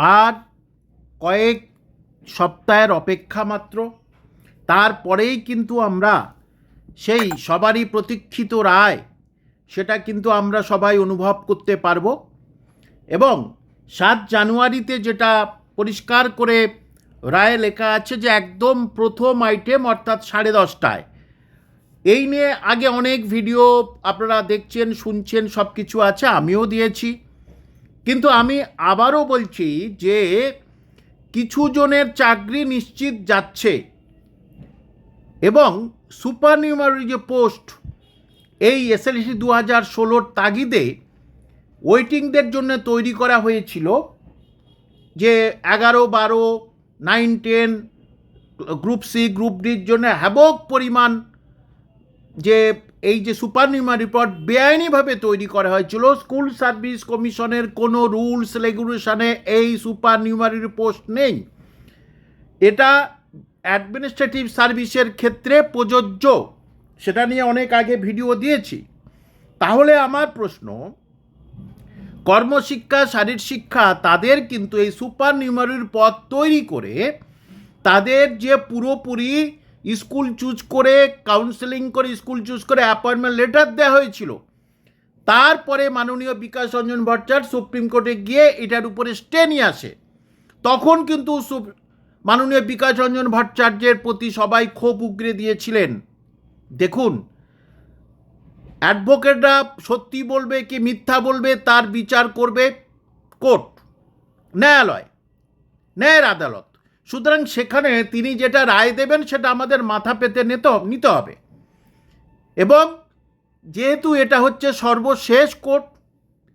আর কয়েক সপ্তাহের অপেক্ষা মাত্র। তারপরেই কিন্তু আমরা সেই সবারই প্রতীক্ষিত রায়, সেটা কিন্তু আমরা সবাই অনুভব করতে পারব। এবং সাত জানুয়ারিতে যেটা পরিষ্কার করে রায়ে লেখা আছে যে একদম প্রথম আইটেম অর্থাৎ সাড়ে দশটায়। এই নিয়ে আগে অনেক ভিডিও আপনারা দেখছেন, শুনছেন সব কিছু আছে, আমিও দিয়েছি। কিন্তু আমি আবারও বলছি যে কিছু জনের চাকরি নিশ্চিত যাচ্ছে। এবং সুপারনিউমারি যে পোস্ট, এই এসএলসি দু হাজার ষোলোর তাগিদে ওয়েটিংদের জন্য তৈরি করা হয়েছিল যে এগারো, বারো, nine, ten, group C, group ডির জন্য হ্যাবক পরিমাণ যে এই যে সুপার নিউমার রিপোর্ট বেআইনিভাবে তৈরি করা হয়েছিল স্কুল সার্ভিস কমিশনের কোনো রুলস রেগুলেশনে এই সুপার নিউমারি পোস্ট নেই। এটা অ্যাডমিনিস্ট্রেটিভ সার্ভিসের ক্ষেত্রে প্রযোজ্য, সেটা নিয়ে অনেক আগে ভিডিও দিয়েছি। তাহলে আমার প্রশ্ন, কর্মশিক্ষা শারীর শিক্ষা, তাদের কিন্তু এই সুপার নিউমারির পদ তৈরি করে, তাদের যে পুরোপুরি স্কুল চুজ করে কাউন্সেলিং করে, স্কুল চুজ করে অ্যাপয়েন্টমেন্ট লেটার দেওয়া হয়েছিল। তারপরে মাননীয় বিকাশ রঞ্জন ভট্টাচার্য সুপ্রিম কোর্টে গিয়ে এটার উপরে স্টে নিয়ে আসে। তখন কিন্তু মাননীয় বিকাশ রঞ্জন ভট্টাচার্যের প্রতি সবাই ক্ষোভ উগরে দিয়েছিলেন। দেখুন, অ্যাডভোকেটরা সত্যি বলবে কি মিথ্যা বলবে, তার বিচার করবে কোর্ট, ন্যায়ালয়, ন্যায়ের আদালত। সুতরাং সেখানে তিনি যেটা রায় দেবেন সেটা আমাদের মাথা পেতে নিতে নিতে হবে। এবং যেহেতু এটা হচ্ছে সর্বশেষ কোর্ট,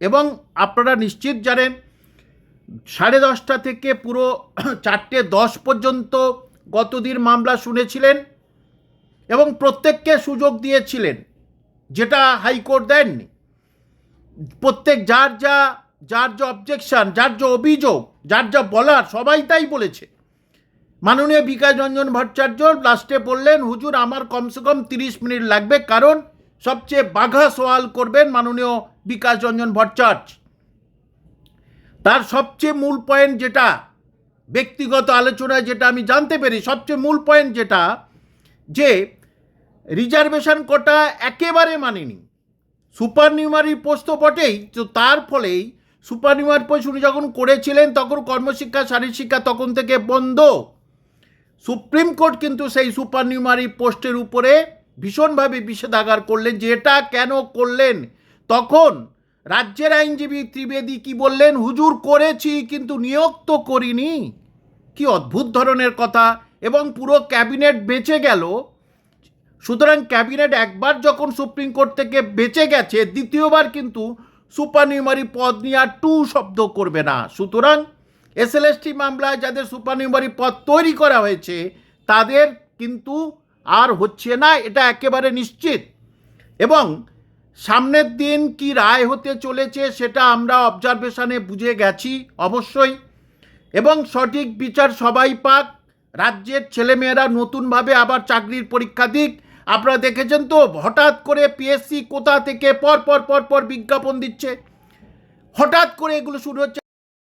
এবং আপনারা নিশ্চিত জানেন, সাড়ে দশটা থেকে পুরো চারটে দশ পর্যন্ত গতদিন মামলা শুনেছিলেন, এবং প্রত্যেককে সুযোগ দিয়েছিলেন, যেটা হাইকোর্ট দেননি। প্রত্যেক যার যা যার যা অবজেকশন যার যা অভিযোগ, যার যা বলার, সবাই তাই বলেছে। মাননীয় বিকাশ রঞ্জন ভট্টাচার্য লাস্টে বললেন, হুজুর, আমার কমসে কম তিরিশ মিনিট লাগবে, কারণ সবচেয়ে বাঘা সওয়াল করবেন মাননীয় বিকাশ রঞ্জন ভট্টাচার্য। তার সবচেয়ে মূল পয়েন্ট যেটা, ব্যক্তিগত আলোচনায় যেটা আমি জানতে পেরি সবচেয়ে মূল পয়েন্ট যেটা, যে রিজার্ভেশন কোটা একেবারে মানেনি। সুপার নিউমারি পোস্ট তো বটেই, তো তার ফলেই সুপার নিউমারি পোস্ট উনি যখন করেছিলেন, তখন কর্মশিক্ষা শারীর শিক্ষা তখন থেকে বন্ধ। সুপ্রিম কোর্ট কিন্তু সেই সুপারনিউমারি পোস্টের উপরে ভীষণভাবে বিষেধাগার করলেন যে এটা কেন করলেন। তখন রাজ্যের আইনজীবী ত্রিবেদী কি বললেন? হুজুর করেছি, কিন্তু নিয়োগ তো করিনি। কি অদ্ভুত ধরনের কথা। এবং পুরো ক্যাবিনেট বেঁচে গেল। সুতরাং ক্যাবিনেট একবার যখন সুপ্রিম কোর্ট থেকে বেঁচে গেছে, দ্বিতীয়বার কিন্তু সুপারনিউমারি পদ নিয়ে আর টু শব্দ করবে না। সুতরাং এসএলএসটি মামলায় যাদের সুপার নিউমারি পদ তৈরি করা হয়েছে, তাদের কিন্তু আর হচ্ছে না, এটা একেবারে নিশ্চিত। এবং সামনের দিন কি রায় হতে চলেছে সেটা আমরা অবজারভেশনে বুঝে গেছি, অবশ্যই। এবং সঠিক বিচার সবাই পাক, রাজ্যের ছেলেমেয়েরা নতুনভাবে আবার চাকরির পরীক্ষা দিক। আপনারা দেখেছেন তো, হঠাৎ করে পিএসসি কোথা থেকে পর পর পর পর বিজ্ঞাপন দিচ্ছে। হঠাৎ করে এগুলো শুরু হচ্ছে।